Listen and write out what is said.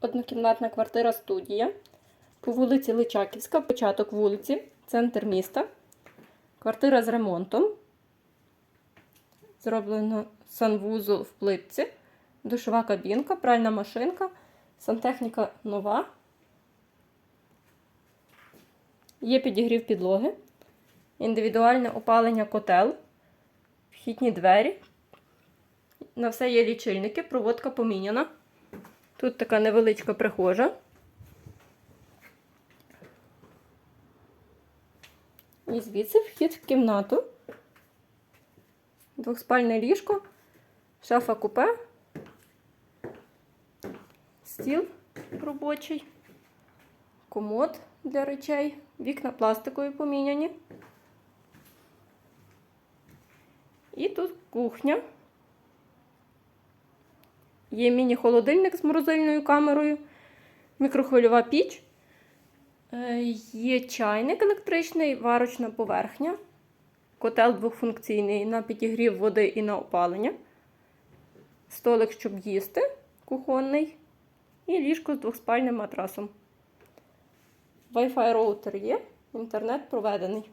Однокімнатна квартира студія. По вулиці Личаківська, початок вулиці, центр міста. Квартира з ремонтом. Зроблено санвузол в плитці, душова кабінка, пральна машинка, сантехніка нова. Є підігрів підлоги, індивідуальне опалення котел, вхідні двері. На все є лічильники, проводка поміняна. Тут така невеличка прихожа. І звідси вхід в кімнату. Двохспальне ліжко, шафа купе, стіл робочий, комод для речей, вікна пластикові поміняні. І тут кухня. Є міні-холодильник з морозильною камерою, мікрохвильова піч, е, є чайник електричний, варочна поверхня, котел двохфункційний на підігрів води і на опалення, столик, щоб їсти, кухонний, і ліжко з двохспальним матрасом. Wi-Fi роутер є, інтернет проведений.